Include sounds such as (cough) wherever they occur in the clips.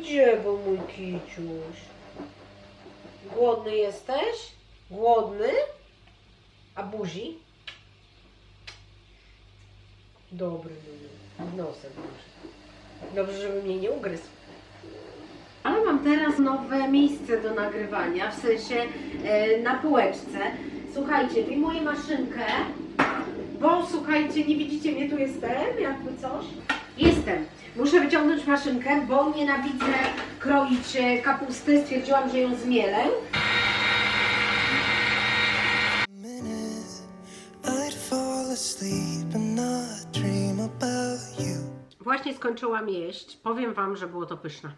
Gdzie był mój kiciuś? Głodny jesteś? Głodny? A buzi? Dobry był. Nosem może. Dobrze, żeby mnie nie ugryzł. Ale mam teraz nowe miejsce do nagrywania, w sensie e, na półeczce. Słuchajcie, wyjmuję maszynkę, bo słuchajcie, nie widzicie mnie, tu jestem, jakby coś. Jestem. Muszę wyciągnąć maszynkę, bo nienawidzę kroić e, kapusty. Stwierdziłam, że ją zmielę. Właśnie skończyłam jeść. Powiem Wam, że było to pyszne.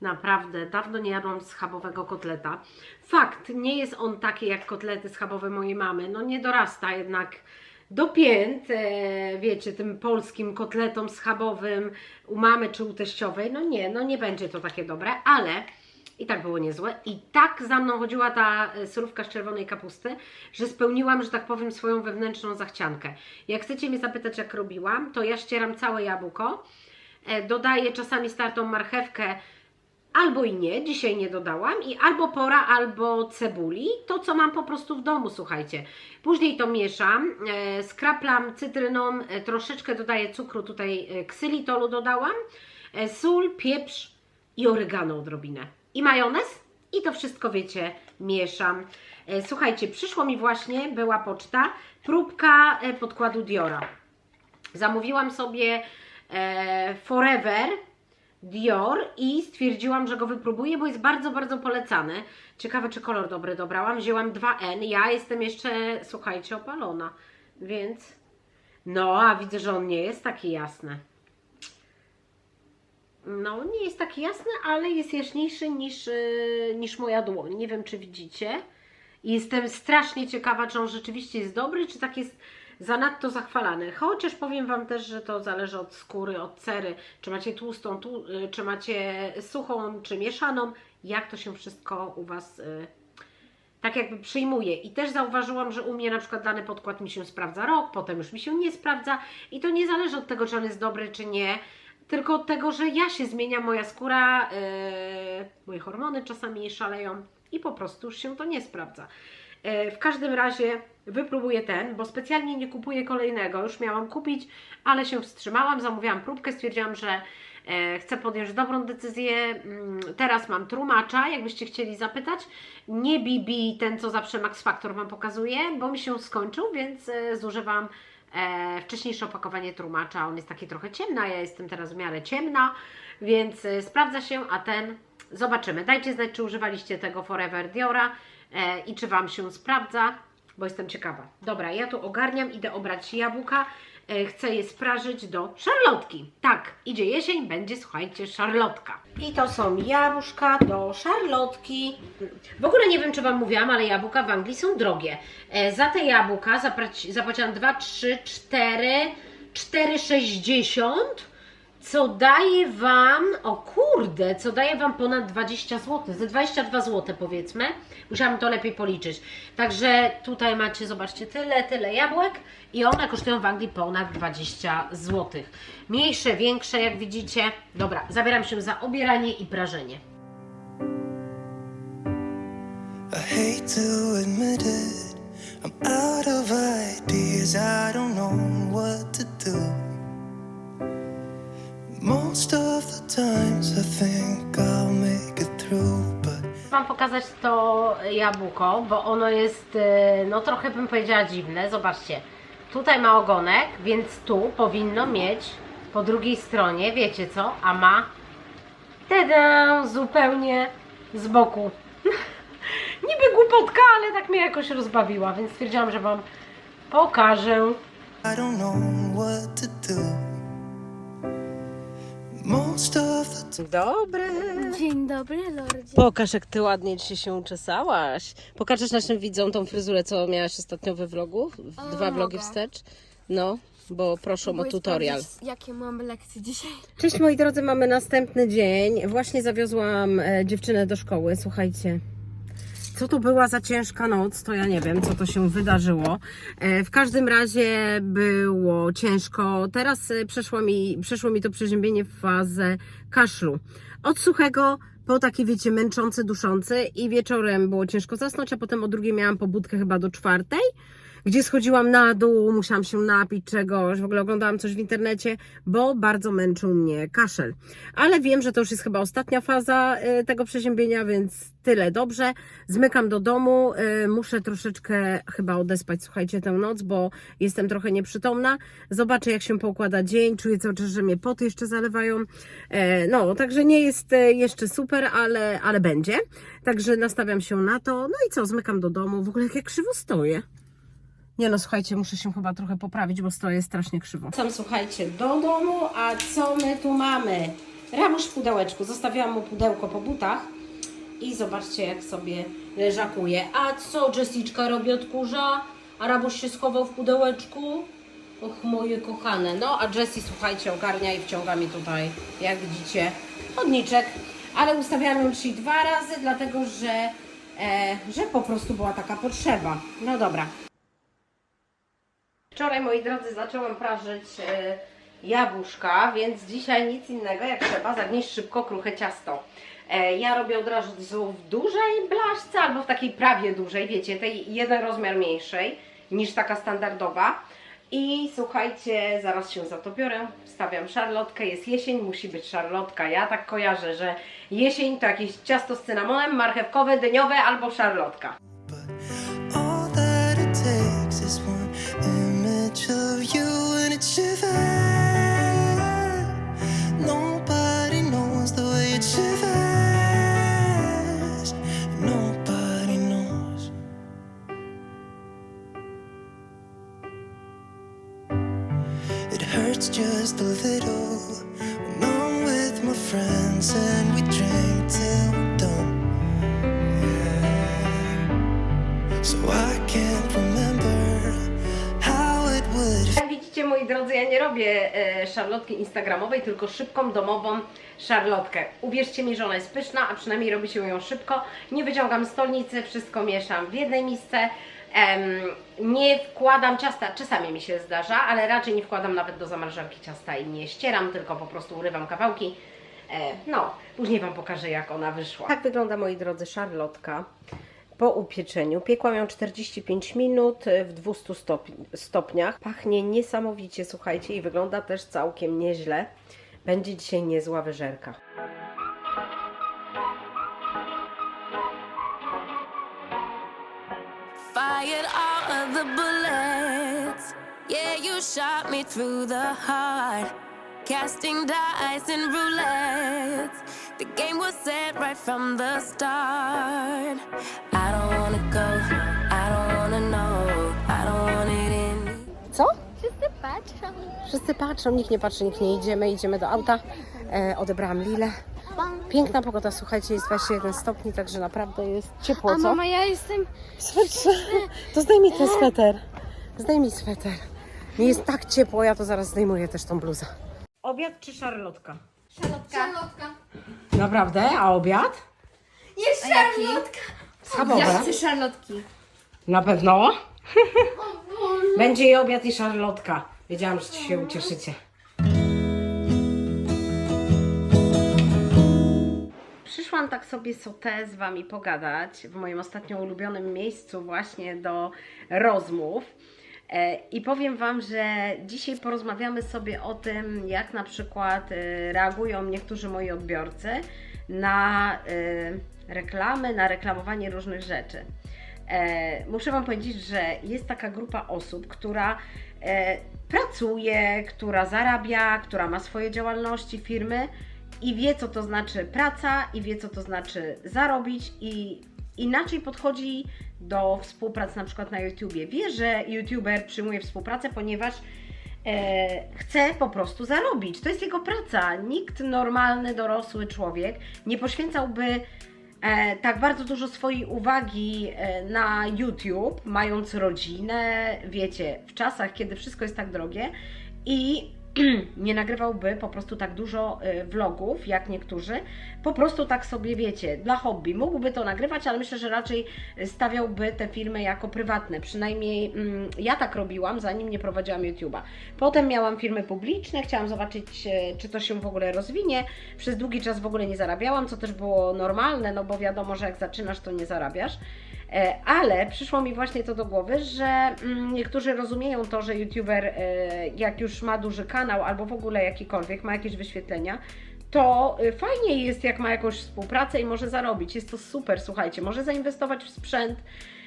Naprawdę, dawno nie jadłam schabowego kotleta. Fakt, nie jest on taki jak kotlety schabowe mojej mamy. No nie dorasta jednak do pięt, wiecie, tym polskim kotletom schabowym u mamy czy u teściowej. No nie, no nie będzie to takie dobre, ale i tak było niezłe. I tak za mną chodziła ta e, surówka z czerwonej kapusty, że spełniłam, że tak powiem, swoją wewnętrzną zachciankę. Jak chcecie mnie zapytać, jak robiłam, to ja ścieram całe jabłko, e, dodaję czasami startą marchewkę, albo i nie, dzisiaj nie dodałam, i albo pora, albo cebuli, to co mam po prostu w domu, słuchajcie. Później to mieszam, e, skraplam cytryną, e, troszeczkę dodaję cukru, tutaj e, ksylitolu dodałam, e, sól, pieprz i oregano odrobinę. I majonez i to wszystko, wiecie, mieszam. E, Słuchajcie, przyszło mi właśnie, była poczta, próbka e, podkładu Diora. Zamówiłam sobie e, Forever Dior i stwierdziłam, że go wypróbuję, bo jest bardzo, bardzo polecany. Ciekawe, czy kolor dobry dobrałam. Wzięłam 2N. Ja jestem jeszcze, słuchajcie, opalona, więc no, a widzę, że on nie jest taki jasny. No, nie jest taki jasny, ale jest jaśniejszy niż, yy, niż moja dłoń. Nie wiem, czy widzicie. Jestem strasznie ciekawa, czy on rzeczywiście jest dobry, czy tak jest zanadto zachwalany. Chociaż powiem Wam też, że to zależy od skóry, od cery, czy macie tłustą, y, czy macie suchą, czy mieszaną, jak to się wszystko u Was y, tak jakby przyjmuje. I też zauważyłam, że u mnie na przykład dany podkład mi się sprawdza rok, potem już mi się nie sprawdza i to nie zależy od tego, czy on jest dobry, czy nie, tylko od tego, że ja się zmieniam, moja skóra, yy, moje hormony czasami szaleją i po prostu już się to nie sprawdza. Yy, w każdym razie wypróbuję ten, bo specjalnie nie kupuję kolejnego. Już miałam kupić, ale się wstrzymałam, zamówiłam próbkę, stwierdziłam, że e, chcę podjąć dobrą decyzję. Mm, Teraz mam trumacza, jakbyście chcieli zapytać. Nie BB, ten co zawsze Max Factor Wam pokazuje, bo mi się skończył, więc e, zużywam e, wcześniejsze opakowanie trumacza. On jest taki trochę ciemny, a ja jestem teraz w miarę ciemna, więc e, sprawdza się, a ten zobaczymy. Dajcie znać, czy używaliście tego Forever Diora e, i czy Wam się sprawdza, bo jestem ciekawa. Dobra, ja tu ogarniam, idę obrać jabłka. E, Chcę je sprażyć do szarlotki. Tak, idzie jesień, będzie, słuchajcie, szarlotka. I to są jabłuszka do szarlotki. W ogóle nie wiem, czy Wam mówiłam, ale jabłka w Anglii są drogie. E, za te jabłka zapłaciłam 2, 3, 4, 4,60 co daje Wam, o kurde, co daje Wam ponad 20 zł, ze 22 zł powiedzmy. Musiałam to lepiej policzyć. Także tutaj macie, zobaczcie, tyle, tyle jabłek i one kosztują w Anglii ponad 20 zł. Mniejsze, większe, jak widzicie. Dobra, zabieram się za obieranie i prażenie. I hate to admit it, I'm out of ideas. I don't know what to do. Wam pokazać to jabłko, bo ono jest, e, no trochę bym powiedziała dziwne. Zobaczcie, tutaj ma ogonek, więc tu powinno mieć po drugiej stronie, wiecie co, a ma tada, zupełnie z boku. (laughs) Niby głupotka, ale tak mnie jakoś rozbawiła, więc stwierdziłam, że Wam pokażę. I don't know what to do. Dobre. Dzień dobry, Lordzie. Pokaż, jak ty ładnie dzisiaj się uczesałaś. Pokażesz naszym widzom tą fryzurę, co miałaś ostatnio we vlogu? W- O, Dwa vlogi mogę. wstecz. No, bo proszę o Próbuję tutorial. sprawdzić, Jakie mam lekcje dzisiaj? Cześć moi drodzy, mamy następny dzień. Właśnie zawiozłam e, dziewczynę do szkoły. Słuchajcie, co to była za ciężka noc, to ja nie wiem, co to się wydarzyło. E, W każdym razie było ciężko. Teraz e, przeszło mi, przeszło mi to przeziębienie w fazę kaszlu. Od suchego po takie, wiecie, męczące, duszące i wieczorem było ciężko zasnąć, a potem o drugiej miałam pobudkę chyba do czwartej gdzie schodziłam na dół, musiałam się napić czegoś, w ogóle oglądałam coś w internecie, bo bardzo męczył mnie kaszel. Ale wiem, że to już jest chyba ostatnia faza y, tego przeziębienia, więc tyle dobrze. Zmykam do domu, y, muszę troszeczkę chyba odespać, słuchajcie, tę noc, bo jestem trochę nieprzytomna. Zobaczę, jak się poukłada dzień, czuję cały czas, że mnie poty jeszcze zalewają. E, No, także nie jest jeszcze super, ale, ale będzie. Także nastawiam się na to. No i co, zmykam do domu. W ogóle jak ja krzywo stoję. Nie no, słuchajcie, muszę się chyba trochę poprawić, bo stoję strasznie krzywo. Sam słuchajcie, do domu, a co my tu mamy? Rabusz w pudełeczku. Zostawiłam mu pudełko po butach i zobaczcie, jak sobie leżakuje. A co Jessiczka robi od kurza? A Rabusz się schował w pudełeczku? Och, moje kochane. No, a Jessie, słuchajcie, ogarnia i wciąga mi tutaj, jak widzicie, chodniczek. Ale ustawiałam ją dwa razy, dlatego że, e, że po prostu była taka potrzeba. No dobra. Wczoraj, moi drodzy, zaczęłam prażyć e, jabłuszka, więc dzisiaj nic innego jak trzeba zagnieść szybko kruche ciasto. E, ja robię od razu w dużej blaszce albo w takiej prawie dużej, wiecie, tej jeden rozmiar mniejszej niż taka standardowa. I słuchajcie, zaraz się za to biorę, wstawiam szarlotkę, jest jesień, musi być szarlotka. Ja tak kojarzę, że jesień to jakieś ciasto z cynamonem, marchewkowe, dyniowe albo szarlotka. Of you and it shivers. Nobody knows the way it shivers. Nobody knows. It hurts just a little when I'm with my friends and we. So I can't remember ja nie robię e, szarlotki instagramowej, tylko szybką, domową szarlotkę. Uwierzcie mi, że ona jest pyszna, a przynajmniej robi się ją szybko. Nie wyciągam stolnicy, wszystko mieszam w jednej misce. Nie wkładam ciasta, czasami mi się zdarza, ale raczej nie wkładam nawet do zamrażarki ciasta i nie ścieram, tylko po prostu urywam kawałki. E, no, później Wam pokażę, jak ona wyszła. Tak wygląda, moi drodzy, szarlotka po upieczeniu. Piekłam ją 45 minut w 200 stopni- stopniach. Pachnie niesamowicie, słuchajcie, i wygląda też całkiem nieźle. Będzie dzisiaj niezła wyżerka. Fired all of the bullets. Yeah, you shot me through the heart. Casting dice and roulette. The game was set right from the start. I don't wanna go. I don't wanna know. I don't want it in. Co? Wszyscy patrzą. Wszyscy patrzą, nikt nie patrzy, nikt nie idziemy, idziemy do auta. E, odebrałam Lilę. Piękna pogoda, słuchajcie, jest 21 stopni, także naprawdę jest ciepło, A co? mama, ja jestem... Swetrze. To zdejmij ten sweter. Zdejmij sweter. Mi jest tak ciepło, ja to zaraz zdejmuję też tą bluzę. Obiad czy szarlotka? Szarlotka. Szarlotka. Naprawdę? A obiad? Jest szarlotka. Schabowe. Ja chcę szarlotki. Na pewno? (laughs) Będzie i obiad i szarlotka. Wiedziałam, że się ucieszycie. Przyszłam tak sobie sotę z Wami pogadać w moim ostatnio ulubionym miejscu właśnie do rozmów. E, I powiem Wam, że dzisiaj porozmawiamy sobie o tym, jak na przykład e, reagują niektórzy moi odbiorcy na e, reklamy, na reklamowanie różnych rzeczy. Muszę Wam powiedzieć, że jest taka grupa osób, która pracuje, która zarabia, która ma swoje działalności, firmy i wie, co to znaczy praca, i wie, co to znaczy zarobić, i inaczej podchodzi do współpracy na przykład na YouTubie. Wie, że YouTuber przyjmuje współpracę, ponieważ e, chce po prostu zarobić. To jest jego praca. Nikt normalny, dorosły człowiek nie poświęcałby e, tak bardzo dużo swojej uwagi e, na YouTube, mając rodzinę, wiecie, w czasach, kiedy wszystko jest tak drogie i (clears throat) nie nagrywałby po prostu tak dużo y, vlogów, jak niektórzy. Po prostu tak sobie wiecie, dla hobby. Mógłby to nagrywać, ale myślę, że raczej stawiałby te filmy jako prywatne. Przynajmniej mm, ja tak robiłam, zanim nie prowadziłam YouTube'a. Potem miałam filmy publiczne, chciałam zobaczyć, e, czy to się w ogóle rozwinie. Przez długi czas w ogóle nie zarabiałam, co też było normalne, no bo wiadomo, że jak zaczynasz, to nie zarabiasz. E, Ale przyszło mi właśnie to do głowy, że mm, niektórzy rozumieją to, że YouTuber, e, jak już ma duży kanał albo w ogóle jakikolwiek, ma jakieś wyświetlenia, to y, fajnie jest, jak ma jakąś współpracę i może zarobić. Jest to super, słuchajcie, może zainwestować w sprzęt,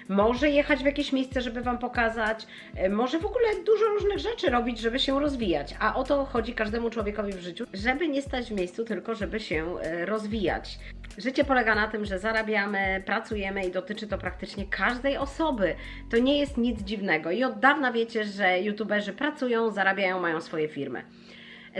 może jechać w jakieś miejsce, żeby Wam pokazać, y, może w ogóle dużo różnych rzeczy robić, żeby się rozwijać. A o to chodzi każdemu człowiekowi w życiu, żeby nie stać w miejscu, tylko żeby się y, rozwijać. Życie polega na tym, że zarabiamy, pracujemy i dotyczy to praktycznie każdej osoby. To nie jest nic dziwnego i od dawna wiecie, że youtuberzy pracują, zarabiają, mają swoje firmy.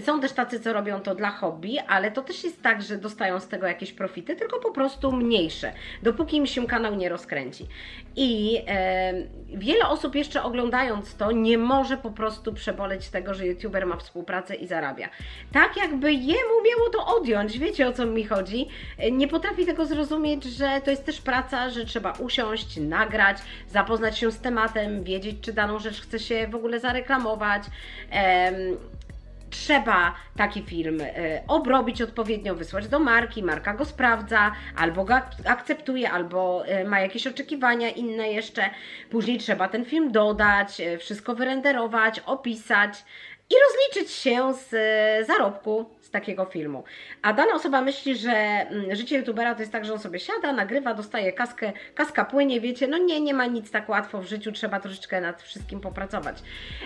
Są też tacy, co robią to dla hobby, ale to też jest tak, że dostają z tego jakieś profity, tylko po prostu mniejsze, dopóki im się kanał nie rozkręci. I e, wiele osób jeszcze oglądając to nie może po prostu przeboleć tego, że youtuber ma współpracę i zarabia. Tak jakby jemu miało to odjąć, wiecie o co mi chodzi? E, Nie potrafi tego zrozumieć, że to jest też praca, że trzeba usiąść, nagrać, zapoznać się z tematem, wiedzieć, czy daną rzecz chce się w ogóle zareklamować. Em, trzeba taki film e, obrobić odpowiednio, wysłać do marki, marka go sprawdza, albo go ak- akceptuje, albo e, ma jakieś oczekiwania inne jeszcze. Później trzeba ten film dodać, e, wszystko wyrenderować, opisać i rozliczyć się z zarobku z takiego filmu. A dana osoba myśli, że mm, życie youtubera to jest tak, że on sobie siada, nagrywa, dostaje kaskę, kaska płynie, wiecie, no nie, nie ma nic tak łatwo w życiu, trzeba troszeczkę nad wszystkim popracować.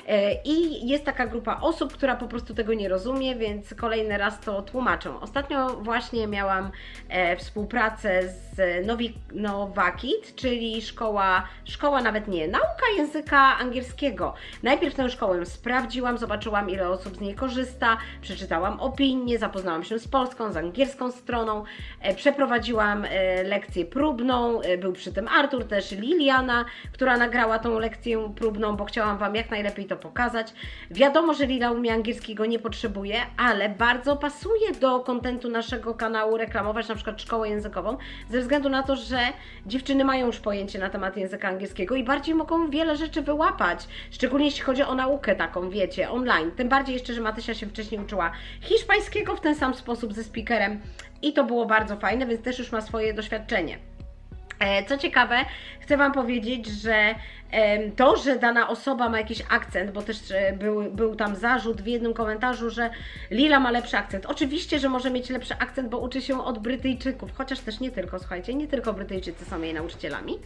E, I jest taka grupa osób, która po prostu tego nie rozumie, więc kolejny raz to tłumaczę. Ostatnio właśnie miałam e, współpracę z Nowakit, czyli szkoła, szkoła nawet nie, nauka języka angielskiego. Najpierw tę szkołę sprawdziłam, zobaczyłam ile osób z niej korzysta, przeczytałam opinię, zapoznałam się z polską, z angielską stroną, e, przeprowadziłam e, lekcję próbną, e, był przy tym Artur, też Liliana, która nagrała tą lekcję próbną, bo chciałam Wam jak najlepiej to pokazać. Wiadomo, że Lila umie angielskiego, nie potrzebuje, ale bardzo pasuje do kontentu naszego kanału reklamować na przykład szkołę językową, ze względu na to, że dziewczyny mają już pojęcie na temat języka angielskiego i bardziej mogą wiele rzeczy wyłapać, szczególnie jeśli chodzi o naukę taką, wiecie, online. Tym bardziej jeszcze, że Matysia się wcześniej uczyła hiszpańskiego w ten sam sposób ze speakerem i to było bardzo fajne, więc też już ma swoje doświadczenie. E, Co ciekawe, chcę Wam powiedzieć, że to, że dana osoba ma jakiś akcent, bo też e, był, był tam zarzut w jednym komentarzu, że Lila ma lepszy akcent. Oczywiście, że może mieć lepszy akcent, bo uczy się od Brytyjczyków, chociaż też nie tylko, słuchajcie, nie tylko Brytyjczycy są jej nauczycielami.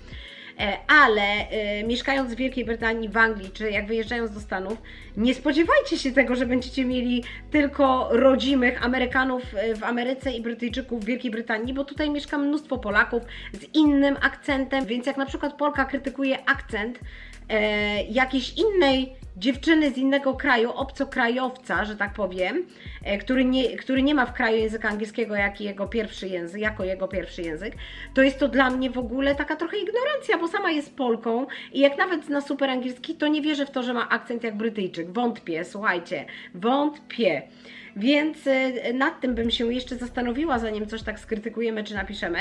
E, Ale e, mieszkając w Wielkiej Brytanii, w Anglii, czy jak wyjeżdżając do Stanów, nie spodziewajcie się tego, że będziecie mieli tylko rodzimych Amerykanów e, w Ameryce i Brytyjczyków w Wielkiej Brytanii, bo tutaj mieszka mnóstwo Polaków z innym akcentem, więc jak na przykład Polka krytykuje akcent e, jakiejś innej dziewczyny z innego kraju, obcokrajowca, że tak powiem, e, który nie, który nie ma w kraju języka angielskiego jak jego pierwszy język, jako jego pierwszy język, to jest to dla mnie w ogóle taka trochę ignorancja, bo sama jest Polką i jak nawet zna super angielski, to nie wierzę w to, że ma akcent jak Brytyjczyk. Wątpię, słuchajcie, wątpię. Więc e, nad tym bym się jeszcze zastanowiła, zanim coś tak skrytykujemy czy napiszemy.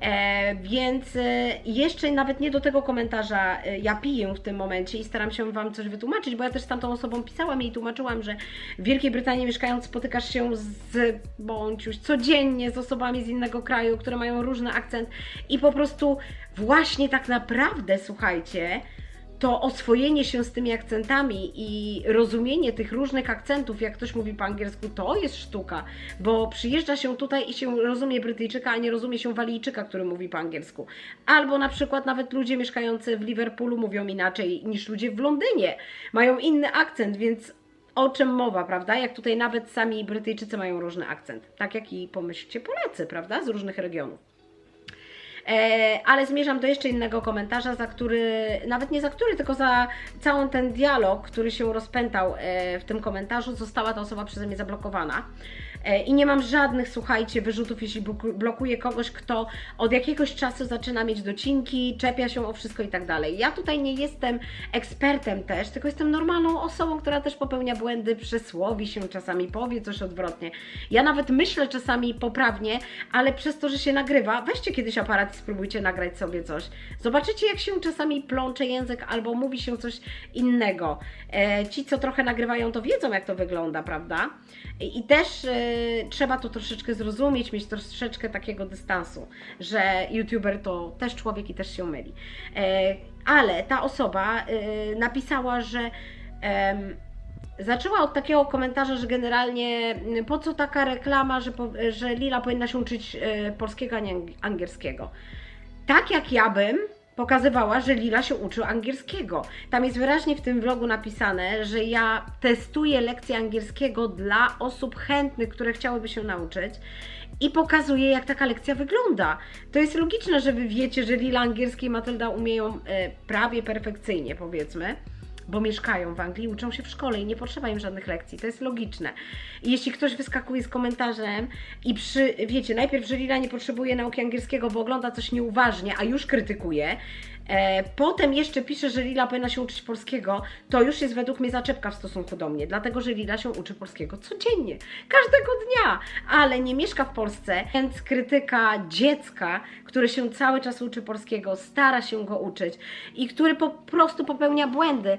E, więc e, jeszcze nawet nie do tego komentarza ja piję w tym momencie i staram się Wam coś wytłumaczyć, bo ja też z tamtą osobą pisałam i tłumaczyłam, że w Wielkiej Brytanii mieszkając spotykasz się z bądź już codziennie z osobami z innego kraju, które mają różny akcent i po prostu właśnie tak naprawdę, słuchajcie, to oswojenie się z tymi akcentami i rozumienie tych różnych akcentów, jak ktoś mówi po angielsku, to jest sztuka, bo przyjeżdża się tutaj i się rozumie Brytyjczyka, a nie rozumie się Walijczyka, który mówi po angielsku. Albo na przykład nawet ludzie mieszkający w Liverpoolu mówią inaczej niż ludzie w Londynie, mają inny akcent, więc o czym mowa, prawda? Jak tutaj nawet sami Brytyjczycy mają różny akcent, tak jak i pomyślcie Polacy, prawda? Z różnych regionów. E, ale zmierzam do jeszcze innego komentarza, za który, nawet nie za który, tylko za całą ten dialog, który się rozpętał e, w tym komentarzu, została ta osoba przeze mnie zablokowana. E, I nie mam żadnych, słuchajcie, wyrzutów, jeśli bloku- blokuję kogoś, kto od jakiegoś czasu zaczyna mieć docinki, czepia się o wszystko i tak dalej. Ja tutaj nie jestem ekspertem też, tylko jestem normalną osobą, która też popełnia błędy, przysłowi się czasami, powie coś odwrotnie. Ja nawet myślę czasami poprawnie, ale przez to, że się nagrywa, weźcie kiedyś aparat i spróbujcie nagrać sobie coś. Zobaczycie, jak się czasami plącze język albo mówi się coś innego. E, ci, co trochę nagrywają, to wiedzą, jak to wygląda, prawda? I i też e, trzeba to troszeczkę zrozumieć, mieć troszeczkę takiego dystansu, że youtuber to też człowiek i też się myli. E, ale ta osoba e, napisała, że zaczęła od takiego komentarza, że generalnie po co taka reklama, że, po, że Lila powinna się uczyć polskiego, a nie ang- angielskiego. Tak jak ja bym pokazywała, że Lila się uczy angielskiego. Tam jest wyraźnie w tym vlogu napisane, że ja testuję lekcje angielskiego dla osób chętnych, które chciałyby się nauczyć i pokazuję, jak taka lekcja wygląda. To jest logiczne, że wy wiecie, że Lila angielski i Matylda umieją e, prawie perfekcyjnie, powiedzmy bo mieszkają w Anglii, uczą się w szkole i nie potrzeba im żadnych lekcji. To jest logiczne. I jeśli ktoś wyskakuje z komentarzem i przy, wiecie, najpierw, że Lila nie potrzebuje nauki angielskiego, bo ogląda coś nieuważnie, a już krytykuje, e, potem jeszcze pisze, że Lila powinna się uczyć polskiego, to już jest według mnie zaczepka w stosunku do mnie, dlatego, że Lila się uczy polskiego codziennie, każdego dnia, ale nie mieszka w Polsce, więc krytyka dziecka, które się cały czas uczy polskiego, stara się go uczyć i który po prostu popełnia błędy,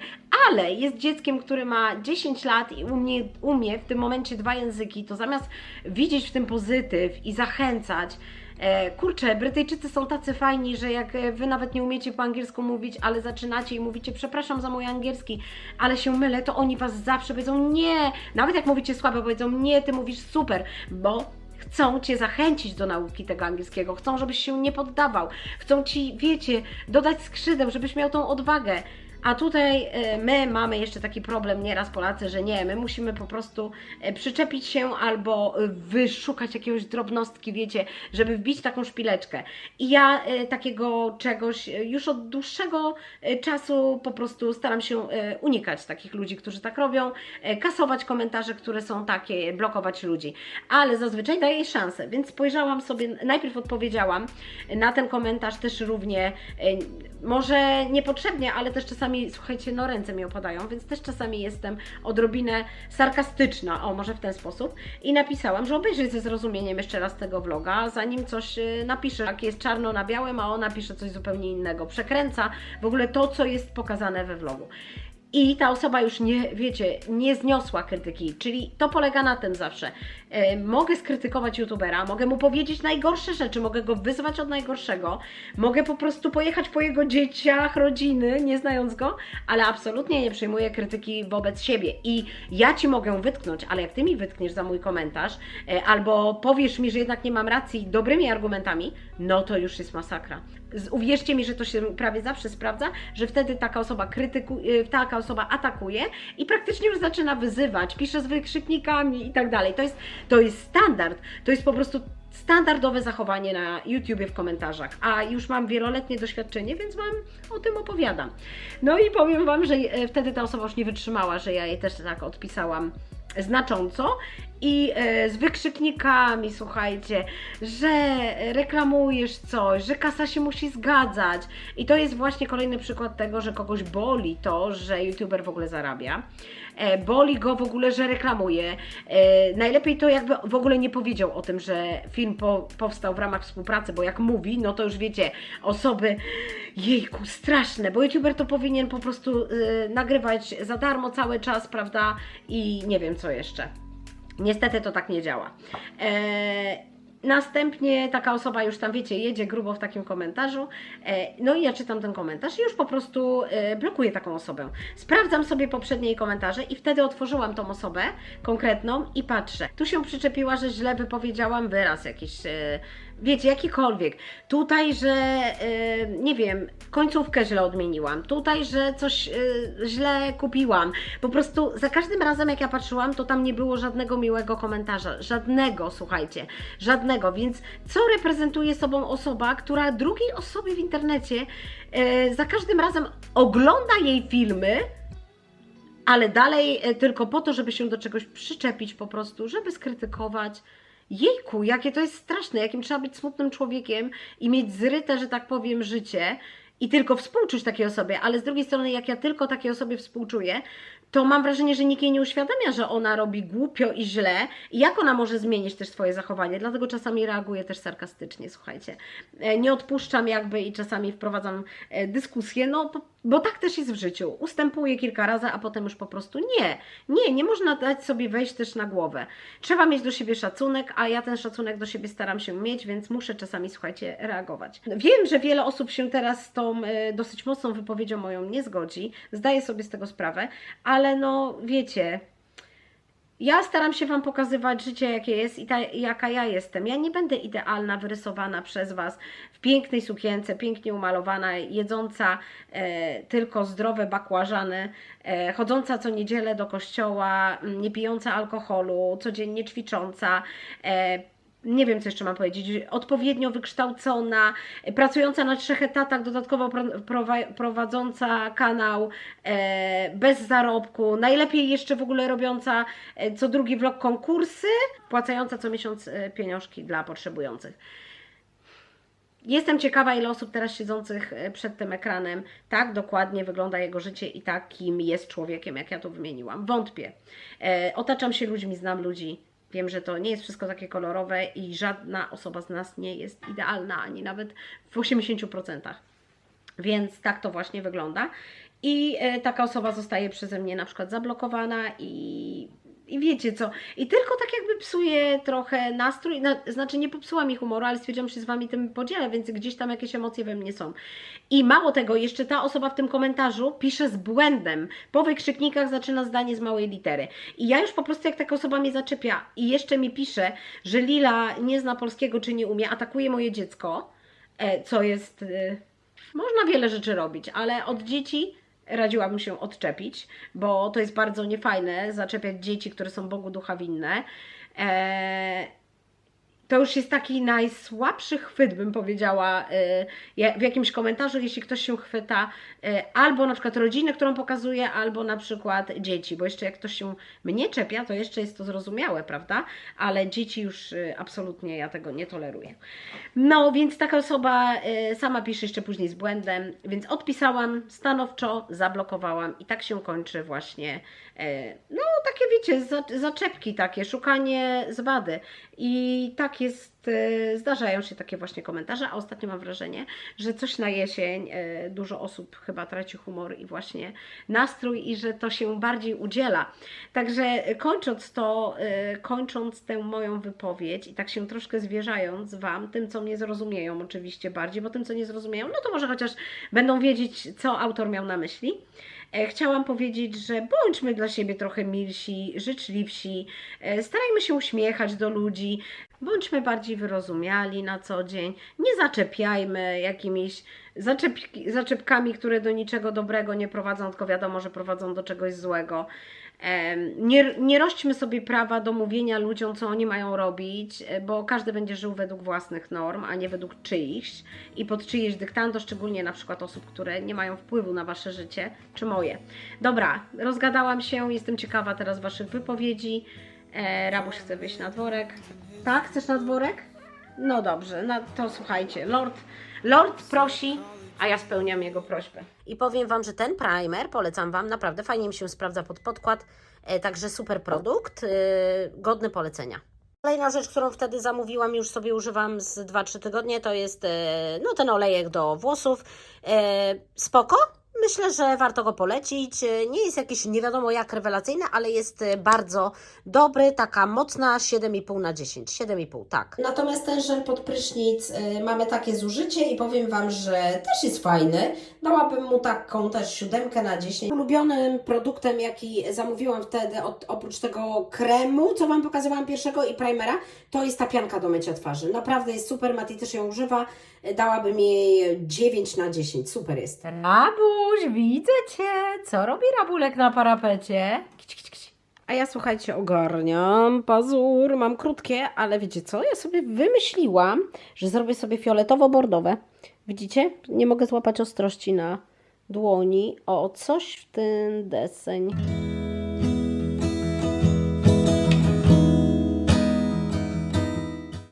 ale jest dzieckiem, który ma 10 lat i umie, umie w tym momencie dwa języki, to zamiast widzieć w tym pozytyw i zachęcać, E, kurczę, Brytyjczycy są tacy fajni, że jak e, wy nawet nie umiecie po angielsku mówić, ale zaczynacie i mówicie, przepraszam za mój angielski, ale się mylę, to oni was zawsze powiedzą nie. Nawet jak mówicie słabo, powiedzą nie, ty mówisz super, bo chcą Cię zachęcić do nauki tego angielskiego, chcą, żebyś się nie poddawał, chcą Ci, wiecie, dodać skrzydeł, żebyś miał tą odwagę. A tutaj e, my mamy jeszcze taki problem nieraz Polacy, że nie, my musimy po prostu e, przyczepić się albo e, wyszukać jakiegoś drobnostki, wiecie, żeby wbić taką szpileczkę. I ja takiego czegoś już od dłuższego czasu po prostu staram się unikać takich ludzi, którzy tak robią, kasować komentarze, które są takie, blokować ludzi. Ale zazwyczaj daję szansę, więc spojrzałam sobie, najpierw odpowiedziałam na ten komentarz też równie, może niepotrzebnie, ale też czasami, słuchajcie, no ręce mi opadają, więc też czasami jestem odrobinę sarkastyczna, o może w ten sposób. I napisałam, że obejrzę ze zrozumieniem jeszcze raz tego vloga, zanim coś e, napiszę. Jak jest czarno na białym, a ona pisze coś zupełnie innego. Przekręca w ogóle to, co jest pokazane we vlogu. I ta osoba już nie, wiecie, nie zniosła krytyki, czyli to polega na tym zawsze. E, mogę skrytykować youtubera, mogę mu powiedzieć najgorsze rzeczy, mogę go wyzwać od najgorszego, mogę po prostu pojechać po jego dzieciach, rodziny, nie znając go, ale absolutnie nie przyjmuję krytyki wobec siebie. I ja ci mogę wytknąć, ale jak ty mi wytkniesz za mój komentarz, e, albo powiesz mi, że jednak nie mam racji dobrymi argumentami, no to już jest masakra. Uwierzcie mi, że to się prawie zawsze sprawdza, że wtedy taka osoba krytykuje, taka osoba atakuje i praktycznie już zaczyna wyzywać, pisze z wykrzyknikami i tak dalej. To jest, to jest standard, to jest po prostu standardowe zachowanie na YouTubie w komentarzach, a już mam wieloletnie doświadczenie, więc Wam o tym opowiadam. No i powiem Wam, że e, wtedy ta osoba już nie wytrzymała, że ja jej też tak odpisałam znacząco i e, z wykrzyknikami, słuchajcie, że reklamujesz coś, że kasa się musi zgadzać. I to jest właśnie kolejny przykład tego, że kogoś boli to, że youtuber w ogóle zarabia. E, boli go w ogóle, że reklamuje. E, najlepiej to jakby w ogóle nie powiedział o tym, że film po, powstał w ramach współpracy, bo jak mówi, no to już wiecie, osoby, jejku, straszne, bo youtuber to powinien po prostu nagrywać za darmo cały czas, prawda? I nie wiem co jeszcze. Niestety to tak nie działa. E, Następnie taka osoba już tam, wiecie, jedzie grubo w takim komentarzu. E, no i ja czytam ten komentarz i już po prostu e, blokuję taką osobę. Sprawdzam sobie poprzednie jej komentarze i wtedy otworzyłam tą osobę konkretną i patrzę. Tu się przyczepiła, że źle wypowiedziałam wyraz jakiś. Wiecie, jakikolwiek. Tutaj, że e, nie wiem, końcówkę źle odmieniłam. Tutaj, że coś e, źle kupiłam. Po prostu za każdym razem, jak ja patrzyłam, to tam nie było żadnego miłego komentarza. Żadnego, słuchajcie. Żadnego. Więc co reprezentuje sobą osoba, która drugiej osobie w internecie e, za każdym razem ogląda jej filmy, ale dalej tylko po to, żeby się do czegoś przyczepić po prostu, żeby skrytykować. Jejku, jakie to jest straszne, jakim trzeba być smutnym człowiekiem i mieć zryte, że tak powiem, życie i tylko współczuć takiej osobie, ale z drugiej strony, jak ja tylko takiej osobie współczuję, to mam wrażenie, że nikt jej nie uświadamia, że ona robi głupio i źle i jak ona może zmienić też swoje zachowanie. Dlatego czasami reaguję też sarkastycznie, słuchajcie. E, Nie odpuszczam jakby i czasami wprowadzam e, dyskusję, no bo, tak też jest w życiu. Ustępuję kilka razy, a potem już po prostu nie. Nie, nie można dać sobie wejść też na głowę. Trzeba mieć do siebie szacunek, a ja ten szacunek do siebie staram się mieć, więc muszę czasami, słuchajcie, reagować. Wiem, że wiele osób się teraz z tą e, dosyć mocną wypowiedzią moją nie zgodzi, zdaję sobie z tego sprawę, ale no wiecie, ja staram się Wam pokazywać życie, jakie jest i ta, jaka ja jestem. Ja nie będę idealna, wyrysowana przez Was w pięknej sukience, pięknie umalowana, jedząca e, tylko zdrowe bakłażany, e, chodząca co niedzielę do kościoła, nie pijąca alkoholu, codziennie ćwicząca. E, nie wiem, co jeszcze mam powiedzieć, odpowiednio wykształcona, pracująca na trzech etatach, dodatkowo pro, prowa- prowadząca kanał e, bez zarobku, najlepiej jeszcze w ogóle robiąca e, co drugi vlog konkursy, płacająca co miesiąc e, pieniążki dla potrzebujących. Jestem ciekawa, ile osób teraz siedzących przed tym ekranem tak dokładnie wygląda jego życie i takim jest człowiekiem, jak ja to wymieniłam. Wątpię. Otaczam się ludźmi, znam ludzi. Wiem, że to nie jest wszystko takie kolorowe i żadna osoba z nas nie jest idealna, ani nawet w 80%. Więc tak to właśnie wygląda. I e, taka osoba zostaje przeze mnie na przykład zablokowana i, i wiecie co, i tylko tak jakby psuje trochę nastrój, na, znaczy nie popsuła mi humoru, ale stwierdziłam, że się z Wami tym podzielę, więc gdzieś tam jakieś emocje we mnie są. I mało tego, jeszcze ta osoba w tym komentarzu pisze z błędem. Po wykrzyknikach zaczyna zdanie z małej litery. I ja już po prostu jak taka osoba mnie zaczepia i jeszcze mi pisze, że Lila nie zna polskiego czy nie umie, atakuje moje dziecko, e, co jest... E, można wiele rzeczy robić, ale od dzieci radziłabym się odczepić, bo to jest bardzo niefajne zaczepiać dzieci, które są Bogu ducha winne. Eee, to już jest taki najsłabszy chwyt, bym powiedziała, ja- w jakimś komentarzu, jeśli ktoś się chwyta e, albo na przykład rodziny, którą pokazuje, albo na przykład dzieci, bo jeszcze jak ktoś się mnie czepia, to jeszcze jest to zrozumiałe, prawda? Ale dzieci już e, absolutnie ja tego nie toleruję. No, więc taka osoba sama pisze jeszcze później z błędem, więc odpisałam stanowczo, zablokowałam i tak się kończy właśnie, no takie wiecie, za- zaczepki takie, szukanie zwady. I tak jest, e, zdarzają się takie właśnie komentarze, a ostatnio mam wrażenie, że coś na jesień e, dużo osób chyba traci humor i właśnie nastrój i że to się bardziej udziela. Także kończąc to, e, kończąc tę moją wypowiedź i tak się troszkę zwierzając Wam, tym co mnie zrozumieją oczywiście bardziej, bo tym co nie zrozumieją, no to może chociaż będą wiedzieć, co autor miał na myśli. E, Chciałam powiedzieć, że bądźmy dla siebie trochę milsi, życzliwsi, e, starajmy się uśmiechać do ludzi, bądźmy bardziej wyrozumiali na co dzień, nie zaczepiajmy jakimiś zaczepkami, które do niczego dobrego nie prowadzą, tylko wiadomo, że prowadzą do czegoś złego. Nie, nie rośćmy sobie prawa do mówienia ludziom, co oni mają robić, e, bo każdy będzie żył według własnych norm, a nie według czyichś i pod czyjeś dyktando, szczególnie na przykład osób, które nie mają wpływu na Wasze życie, czy moje. Dobra, rozgadałam się, jestem ciekawa teraz Waszych wypowiedzi. E, Rabuś chce wyjść na dworek. Tak? Chcesz na dworek? No dobrze, no to słuchajcie, Lord, Lord prosi, a ja spełniam jego prośbę. I powiem Wam, że ten primer polecam Wam, naprawdę fajnie mi się sprawdza pod podkład, e, także super produkt, e, godny polecenia. Kolejna rzecz, którą wtedy zamówiłam, już sobie używam z 2-3 tygodnie, to jest e, no, ten olejek do włosów. Spoko, myślę, że warto go polecić. E, Nie jest jakiś nie wiadomo jak rewelacyjny, ale jest e, bardzo dobry, taka mocna 7,5 na 10. 7,5, tak. Natomiast ten żel pod prysznic e, mamy takie zużycie i powiem Wam, że też jest fajny. Dałabym mu taką też siódemkę na 10. Ulubionym produktem, jaki zamówiłam wtedy, od, oprócz tego kremu, co Wam pokazywałam pierwszego i primera, to jest ta pianka do mycia twarzy. Naprawdę jest super, Mati też ją używa. Dałabym jej 9 na 10. Super jest. Rabuś, widzę Cię. Co robi Rabulek na parapecie? Kić, kić, kić. A ja słuchajcie, ogarniam pazur, mam krótkie, ale wiecie co? Ja sobie wymyśliłam, że zrobię sobie fioletowo-bordowe. Widzicie? Nie mogę złapać ostrości na dłoni. O, coś w ten deseń.